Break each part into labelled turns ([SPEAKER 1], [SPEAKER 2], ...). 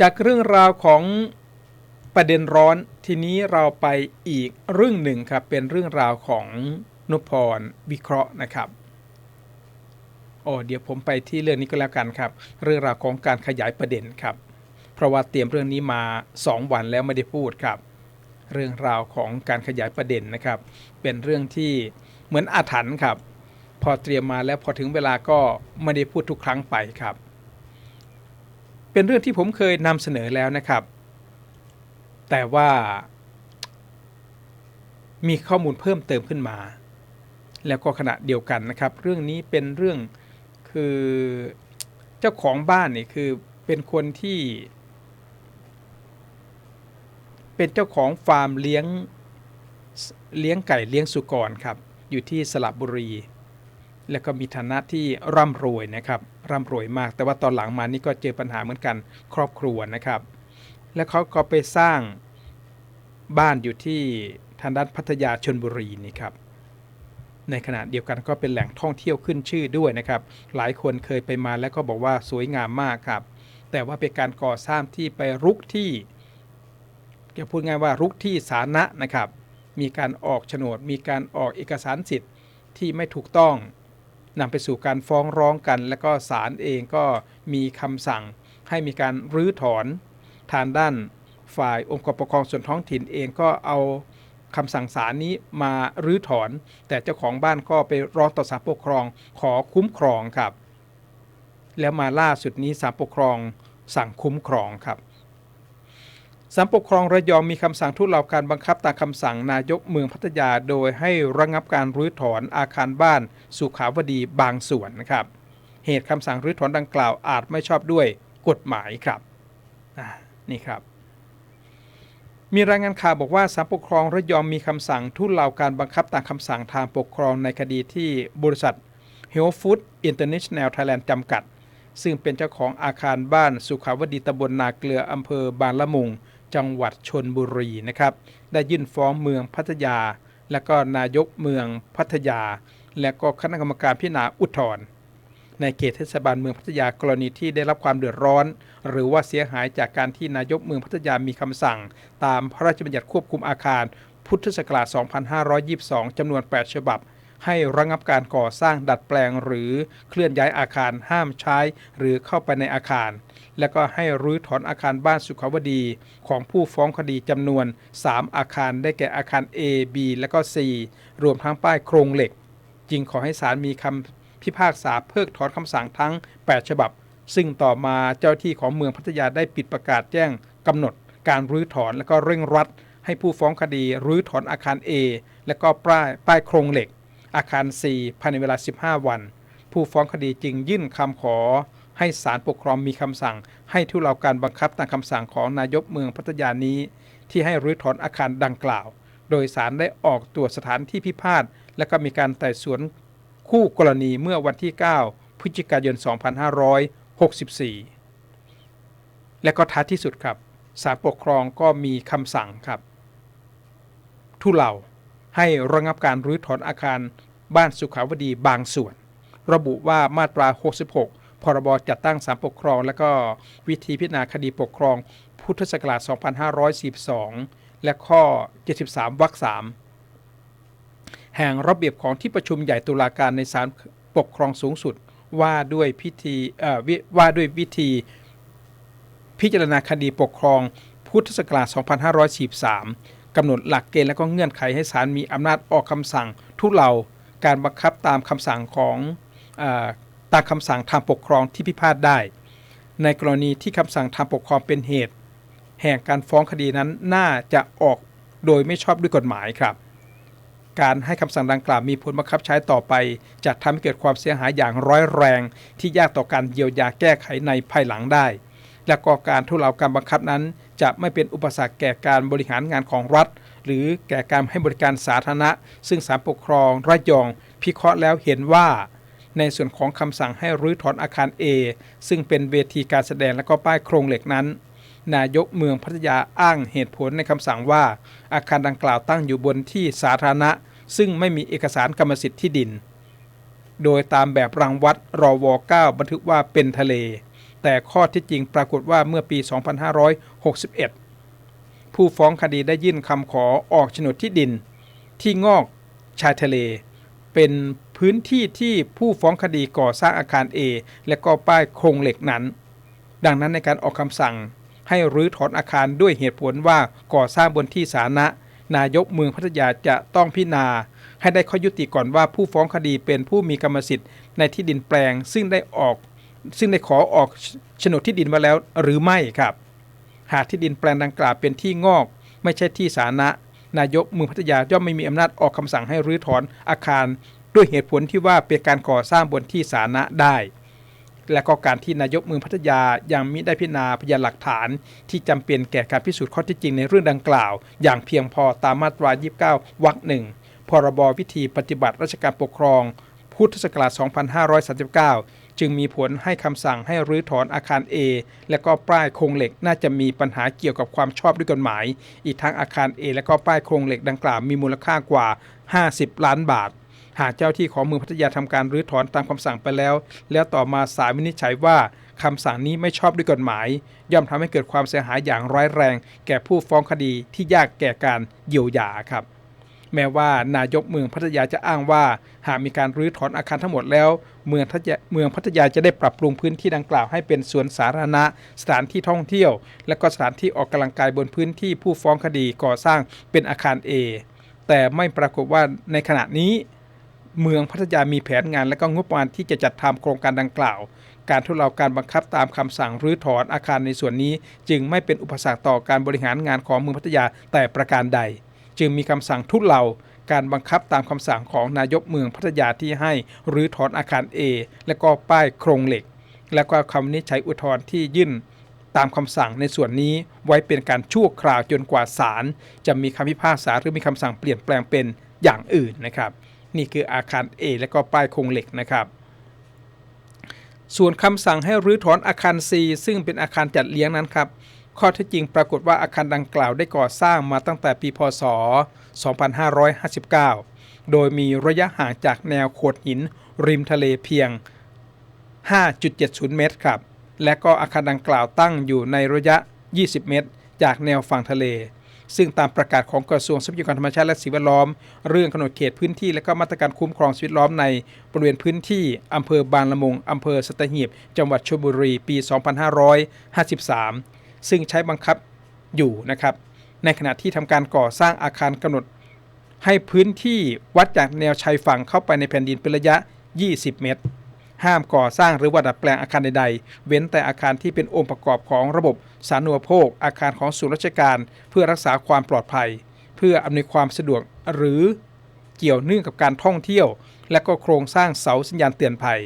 [SPEAKER 1] จากเรื่องราวของประเด็นร้อนทีนี้เราไปอีกเรื่องหนึ่งครับเป็นเรื่องราวของนุพรวิเคราะห์นะครับโอ้เดี๋ยวผมไปที่เรื่องนี้ก็แล้วกันครับ เรื่องราวของการขยายประเด็นครับ เพราะว่าเตรียมเรื่องนี้มา 2 วันแล้วไม่ได้พูดครับ เรื่องราวของการขยายประเด็นนะครับ เป็นเรื่องที่เหมือนอาถรรพ์ครับ พอเตรียมมาแล้วพอถึงเวลาก็ไม่ได้พูดทุกครั้งไปครับ เป็นเรื่องที่ผมเคยนำเสนอแล้วนะครับ แต่ว่ามีข้อมูลเพิ่มเติมขึ้นมา แล้วก็ขณะเดียวกันนะครับ เรื่องนี้เป็นเรื่องคือเจ้าของบ้านนี่คือเป็นคนที่ เป็นเจ้าของฟาร์มเลี้ยงเลี้ยงไก่เลี้ยงสุกรครับ อยู่ที่สระบุรี แล้วก็มีฐานะที่ร่ำรวยนะครับ ร่ำรวยมาก แต่ว่าตอนหลังมานี่ก็เจอปัญหาเหมือนกันครอบครัวนะครับ แล้วเขาก็ไปสร้างบ้านอยู่ที่ทางด้านพัทยาชนบุรีนี่ครับ ในขณะเดียวกันก็เป็นแหล่งท่องเที่ยวขึ้นชื่อด้วยนะครับ หลายคนเคยไปมาแล้วก็บอกว่าสวยงามมากครับ แต่ว่าเป็นการก่อสร้างที่ไปรุกที่จะพูดง่ายว่ารุกที่สาธารณะนะครับ มีการออกโฉนด มีการออกเอกสารสิทธิ์ที่ไม่ถูกต้อง นำไปสู่การฟ้องร้องกัน และก็ศาลเองก็มีคำสั่ง ให้มีการรื้อถอนทางด้านฝ่ายองค์กรปกครองส่วนท้องถิ่นเองก็เอาคำสั่งศาลนี้มารื้อถอน แต่เจ้าของบ้านก็ไปร้องต่อศาลปกครองขอคุ้มครองครับ แล้วมาล่าสุดนี้ศาลปกครองสั่งคุ้มครองครับ ศาลปกครองระยองมีคำสั่งทุเลาการบังคับตามคำสั่งนายกเมืองพัทยา โดยให้ระงับการรื้อถอนอาคารบ้าน สุขาวดีบางส่วนนะครับ เหตุคำสั่งรื้อถอนดังกล่าวอาจไม่ชอบด้วยกฎหมายครับนี่ครับ มีรายงานข่าวบอกว่าศาลปกครองระยองมีคำสั่งทุเลาการบังคับตามคำสั่งทางปกครองในคดีที่บริษัท h e l l Food International Thailand จำกัด ซึ่งเป็นเจ้าของอาคารบ้านสุขาวดีตำบลนาเกลืออำเภอบางละมุง จังหวัดชนบุรีนะครับ ได้ยื่นฟ้องเมืองพัทยา และก็นายกเมืองพัทยา และก็คณะกรรมการพิจารณาอุทธรณ์ในเขตเทศบาลเมืองพัทยากรณีที่ได้รับความเดือดร้อน หรือว่าเสียหายจากการที่นายกเมืองพัทยามีคำสั่ง ตามพระราชบัญญัติควบคุมอาคาร พุทธศักราช 2522 จำนวน 8 ฉบับ ให้ระงับการก่อสร้างดัดแปลงหรือเคลื่อนย้ายอาคารห้ามใช้ หรือเข้าไปในอาคาร และก็ให้รื้อถอนอาคารบ้านสุขาวดี ของผู้ฟ้องคดีจำนวน 3 อาคารได้แก่อาคาร A B และก็ C รวมทั้งป้ายโครงเหล็ก จึงขอให้ศาลมีคำพิพากษาเพิกถอนคำสั่งทั้ง 8 ฉบับ ซึ่งต่อมาเจ้าที่ของเมืองพัทยาได้ปิดประกาศแจ้งกำหนด การรื้อถอนและก็เร่งรัดให้ผู้ฟ้องคดีรื้อถอนอาคาร A และก็ป้ายป้ายโครงเหล็ก อาคาร 4 ภายในเวลา 15 วัน ผู้ฟ้องคดีจึงยื่นคำขอ ให้ศาลปกครองมีคำสั่ง ให้ทุเลาการบังคับตามคำสั่งของนายกเมืองพัทยานี้ ที่ให้รื้อถอนอาคารดังกล่าว โดยศาลได้ออกตรวจสถานที่พิพาทและก็มีการไต่สวนคู่กรณีเมื่อวันที่ 9 พฤศจิกายน 2564 และก็ท้ายที่สุดครับศาลปกครองก็มีคำสั่งครับ ทุเลาให้ระงับการรื้อถอนอาคาร บ้านสุขาวดีบางส่วน ระบุว่ามาตรา 66 พรบจัดตั้งศาลปกครอง และก็วิธีพิจารณาคดีปกครอง พุทธศักราช 2542 และข้อ 73 วรรค3แห่งระเบียบของที่ประชุมใหญ่ตุลาการในศาลปกครองสูงสุดว่าด้วยพิธีว่าด้วยวิธี พิจารณาคดีปกครอง พุทธศักราช 2543กำหนดหลักเกณฑ์และก็เงื่อนไขให้ศาลมีอำนาจออกคำสั่งทุเลา การบังคับตามคำสั่งของอตามคำสั่งทางปกครองที่พิพาทได้ ในกรณีที่คำสั่งทางปกครองเป็นเหตุ แห่งการฟ้องคดีนั้นน่าจะออกโดยไม่ชอบด้วยกฎหมายครับ การให้คำสั่งดังกล่าวมีผลบังคับใช้ต่อไปจะทำให้เกิดความเสียหายอย่างร้ายแรง ที่ยากต่อการเยียวยาแก้ไขในภายหลังได้ และก็การทุเลาการบังคับนั้น จะไม่เป็นอุปสรรคแก่การบริหารงานของรัฐ หรือแก่การให้บริการสาธารณะ ซึ่งศาลปกครองระยองพิเคราะห์แล้วเห็นว่า ในส่วนของคำสั่งให้รื้อถอนอาคาร A ซึ่งเป็นเวทีการแสดงและก็ป้ายโครงเหล็กนั้น นายกเมืองพัทยาอ้างเหตุผลในคำสั่งว่า อาคารดังกล่าวตั้งอยู่บนที่สาธารณะ ซึ่งไม่มีเอกสารกรรมสิทธิ์ที่ดิน โดยตามแบบรังวัดรอว9บันทึกว่าเป็นทะเล แต่ข้อที่จริงปรากฏว่าเมื่อปี 2561 ผู้ฟ้องคดีได้ยื่นคำขอออกโฉนดที่ดิน ที่งอกชายทะเล เป็นพื้นที่ที่ผู้ฟ้องคดีก่อสร้างอาคาร A และก็ป้ายโครงเหล็กนั้น ดังนั้นในการออกคำสั่ง ให้รื้อถอนอาคารด้วยเหตุผลว่าก่อสร้างบนที่สาธารณะ นายกเมืองพัทยาจะต้องพิจารณา ให้ได้ข้อยุติก่อนว่าผู้ฟ้องคดีเป็นผู้มีกรรมสิทธิ์ในที่ดินแปลงซึ่งได้ออก ซึ่งได้ขอออกโฉนดที่ดินมาแล้วหรือไม่ครับ หากที่ดินแปลงดังกล่าวเป็นที่งอก ไม่ใช่ที่สาธารณะ นายกเมืองพัทยาย่อมไม่มีอำนาจออกคำสั่งให้รื้อถอนอาคาร ด้วยเหตุผลที่ว่าเป็นการก่อสร้างบนที่สาธารณะได้ และก็การที่นายกเมืองพัทยายังมิได้พิจารณาพยานหลักฐาน ที่จำเป็นแก่การพิสูจน์ข้อเท็จจริงในเรื่องดังกล่าว อย่างเพียงพอตามมาตรา 29 วรรคหนึ่งพรบวิธีปฏิบัติราชการปกครอง พุทธศักราช 2539 จึงมีผลให้คำสั่งให้รื้อถอนอาคาร A และก็ป้ายโครงเหล็กน่าจะมีปัญหาเกี่ยวกับความชอบด้วยกฎหมาย อีกทั้งอาคาร A และก็ป้ายโครงเหล็กดังกล่าวมีมูลค่ากว่า 50 ล้านบาท หากเจ้าที่ของเมืองพัทยาทำการรื้อถอนตามคำสั่งไปแล้ว แล้วต่อมาศาลวินิจฉัยว่าคำสั่งนี้ไม่ชอบด้วยกฎหมาย ย่อมทำให้เกิดความเสียหายอย่างร้ายแรง แก่ผู้ฟ้องคดีที่ยากแก่การเยียวยาครับ แม้ว่านายกเมืองพัทยาจะอ้างว่า หากมีการรื้อถอนอาคารทั้งหมดแล้ว เมืองพัทยาเมืองพัทยาจะได้ปรับปรุงพื้นที่ดังกล่าวให้เป็นสวนสาธารณะ สถานที่ท่องเที่ยว และก็สถานที่ออกกำลังกายบนพื้นที่ผู้ฟ้องคดีก่อสร้างเป็นอาคาร A แต่ไม่ปรากฏว่าในขณะนี้ เมืองพัทยามีแผนงานและก็งบประมาณที่จะจัดทำโครงการดังกล่าว การทดลองการบังคับตามคำสั่งรื้อถอนอาคารในส่วนนี้ จึงไม่เป็นอุปสรรคต่อการบริหารงานของเมืองพัทยาแต่ประการใด จึงมีคำสั่งทุเลาการบังคับตามคำสั่งของนายกเมืองพัทยาที่ให้รื้อถอนอาคาร A และก็ป้ายโครงเหล็ก และก็คำนิจฉัยอุทธรณ์ที่ยื่นตามคำสั่งในส่วนนี้ไว้เป็นการชั่วคราวจนกว่าศาลจะมีคำพิพากษาหรือมีคำสั่งเปลี่ยนแปลงเป็นอย่างอื่นนะครับ นี่คืออาคาร A และก็ป้ายโครงเหล็กนะครับส่วนคำสั่งให้รื้อถอนอาคาร C ซึ่งเป็นอาคารจัดเลี้ยงนั้นครับ ข้อเท็จจริงปรากฏว่าอาคารดังกล่าวได้ก่อสร้างมาตั้งแต่ปีพศ 2559 โดยมีระยะห่างจากแนวโขดหิน ริมทะเลเพียง 5.70 เมตรครับ และก็อาคารดังกล่าวตั้งอยู่ในระยะ 20 เมตร จากแนวฝั่งทะเล ซึ่งตามประกาศของกระทรวงทรัพยากรธรรมชาติและสิ่งแวดล้อม เรื่องกำหนดเขตพื้นที่และก็มาตรการคุ้มครองสิ่งแวดล้อมในบริเวณพื้นที่อำเภอบางละมุงอำเภอสตหีบ จังหวัดชลบุรี ปี 2553 ซึ่งใช้บังคับอยู่นะครับ ในขณะที่ทำการก่อสร้างอาคารกำหนด ให้พื้นที่วัดจากแนวชายฝั่งเข้าไปในแผ่นดินเป็นระยะ 20 เมตร ห้ามก่อสร้างหรือว่าดัดแปลงอาคารใดๆ เว้นแต่อาคารที่เป็นองค์ประกอบของระบบสาธารณูปโภค อาคารของส่วนราชการ เพื่อรักษาความปลอดภัย เพื่ออำนวยความสะดวกหรือเกี่ยวเนื่องกับการท่องเที่ยว และก็โครงสร้างเสาสัญญาณเตือนภัย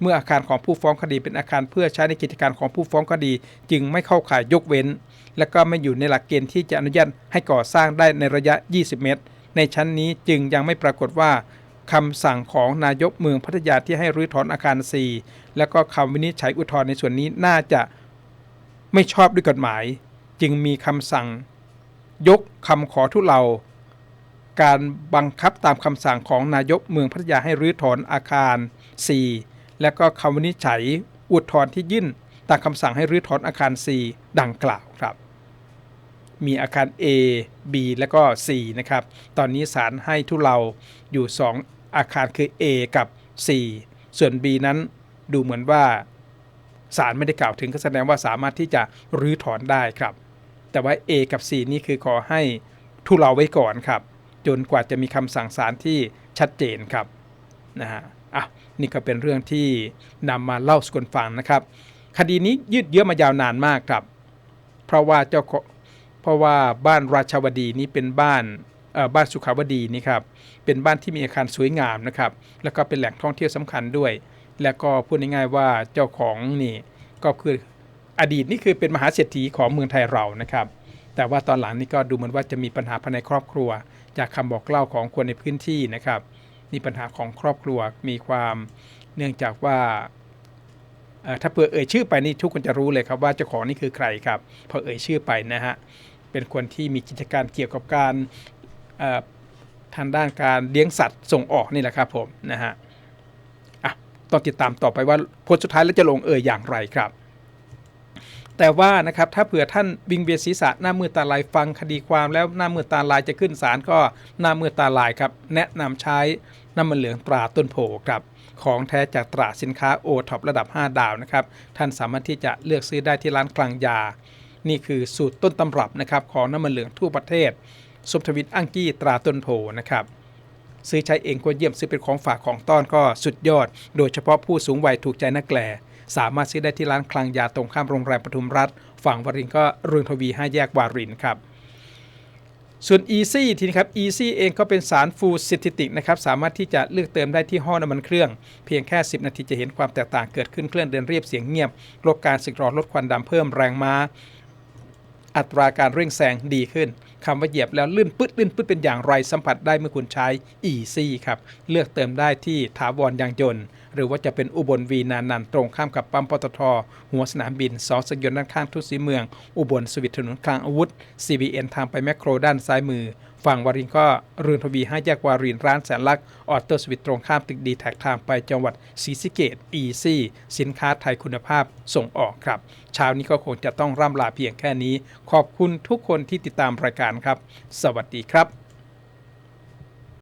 [SPEAKER 1] เมื่ออาคารของผู้ฟ้องคดีเป็นอาคารเพื่อใช้ในกิจการของผู้ฟ้องคดี จึงไม่เข้าข่ายยกเว้น และก็ไม่อยู่ในหลักเกณฑ์ที่จะอนุญาตให้ก่อสร้างได้ในระยะ 20 เมตร ในชั้นนี้จึงยังไม่ปรากฏว่าคำสั่งของนายกเมืองพัทยาที่ให้รื้อถอนอาคาร 4 และก็คำวินิจฉัยอุทธรณ์ในส่วนนี้น่าจะไม่ชอบด้วยกฎหมาย จึงมีคำสั่ง ยกคำขอทุเลาการบังคับตามคำสั่งของนายกเมืองพัทยาให้รื้อถอนอาคาร 4 และก็คำวินิจฉัยอุทธรณ์ที่ยื่นตามคำสั่งให้รื้อถอนอาคาร4ดังกล่าวครับ มีอาคาร A B และก็ C นะครับ ตอนนี้ศาลให้ทุเลาอยู่ 2 อาคารคือ A กับ C ส่วน B นั้นดูเหมือนว่าศาลไม่ได้กล่าวถึงก็แสดงว่าสามารถที่จะรื้อถอนได้ครับ แต่ว่า A กับ C นี่คือขอให้ทุเลาไว้ก่อนครับ จนกว่าจะมีคำสั่งศาลที่ชัดเจนครับนะฮะ นี่ก็เป็นเรื่องที่นำมาเล่าสู่กันฟังนะครับ คดีนี้ยืดเยื้อมายาวนานมากครับ เพราะว่าเจ้าเพราะว่าบ้านราชาวดีนี้เป็นบ้านบ้านสุขาวดีนี่ครับเป็นบ้านที่มีอาคารสวยงามนะครับ แล้วก็เป็นแหล่งท่องเที่ยวสำคัญด้วย แล้วก็พูดง่ายๆว่าเจ้าของนี่ก็คืออดีตนี่คือเป็นมหาเศรษฐีของเมืองไทยเรานะครับ แต่ว่าตอนหลังนี่ก็ดูเหมือนว่าจะมีปัญหาภายในครอบครัว จากคำบอกเล่าของคนในพื้นที่นะครับ นี่ปัญหาของครอบครัวมีความเนื่องจากว่าถ้าเปิดเอ่ยชื่อไปนี่ทุกคนจะรู้เลยครับว่าเจ้าของนี่คือใครครับพอเอ่ยชื่อไปนะฮะเป็นคนที่มีกิจการเกี่ยวกับการทางด้านการเลี้ยงสัตว์ส่งออกนี่แหละครับผมนะฮะอะต้องติดตามต่อไปว่าผลสุดท้ายแล้วจะลงเอ่ยอย่างไรครับ แต่ว่านะครับถ้าเผื่อท่านวิงเวียนศีรษะหน้ามือตาลายฟังคดีความแล้วหน้ามือตาลายจะขึ้นศาลก็หน้ามือตาลายครับ แนะนำใช้ น้ำมันเหลืองตราต้นโพครับของแท้จากตราสินค้าโอท็อประดับ 5 ดาวนะครับท่านสามารถที่จะเลือกซื้อได้ที่ร้านกลางยา นี่คือสูตรต้นตำรับนะครับของน้ำมันเหลืองทั่วประเทศ สุภทวิตอังกี้ตราต้นโพนะครับซื้อใช้เองก็เยี่ยมซื้อเป็นของฝากของต้อนก็สุดยอด โดยเฉพาะผู้สูงวัยถูกใจนักแกลสามารถซื้อได้ที่ร้านคลังยาตรงข้ามโรงแรมปทุมรัฐ ฝั่งวรินก็เรืองทวี5แยกวารินครับ ส่วน Easy ทีนี้ครับ Easy เองก็เป็นสารฟูซินเทติกนะครับสามารถที่จะเลือกเติมได้ที่ห้อน้ำมันเครื่อง เพียงแค่ 10 นาทีจะเห็นความแตกต่างเกิดขึ้นเครื่องเดินเรียบเสียงเงียบลดการสึกหรอลดควันดำเพิ่มแรงม้า อัตราการเร่งแซงดีขึ้นคำว่าเหยียบแล้วลื่นปึ๊ดลื่นปึ๊ดเป็นอย่างไรสัมผัสได้เมื่อคุณใช้ Easy ครับ เลือกเติมได้ที่ถาวรยางยนต์ หรือว่าจะเป็นอุบลวีนานันตรงข้ามกับปั๊มปตท หัวสนามบินสอสยนต์ด้านข้างทุกสีเมือง อุบลสวิตถนนคลางอาวุธ CBN ทางไปแมคโครด้านซ้ายมือ ฝั่งวารินก็เรือนทวีห้าแยกวารินร้านแสนลักษ์ออโต้สวิตตรงข้ามตึกดีแท็กทางไปจังหวัดศรีสะเกดอีซี่สินค้าไทยคุณภาพส่งออกครับ เช้านี้ก็คงจะต้องร่ำลาเพียงแค่นี้ ขอบคุณทุกคนที่ติดตามรายการครับ สวัสดีครับ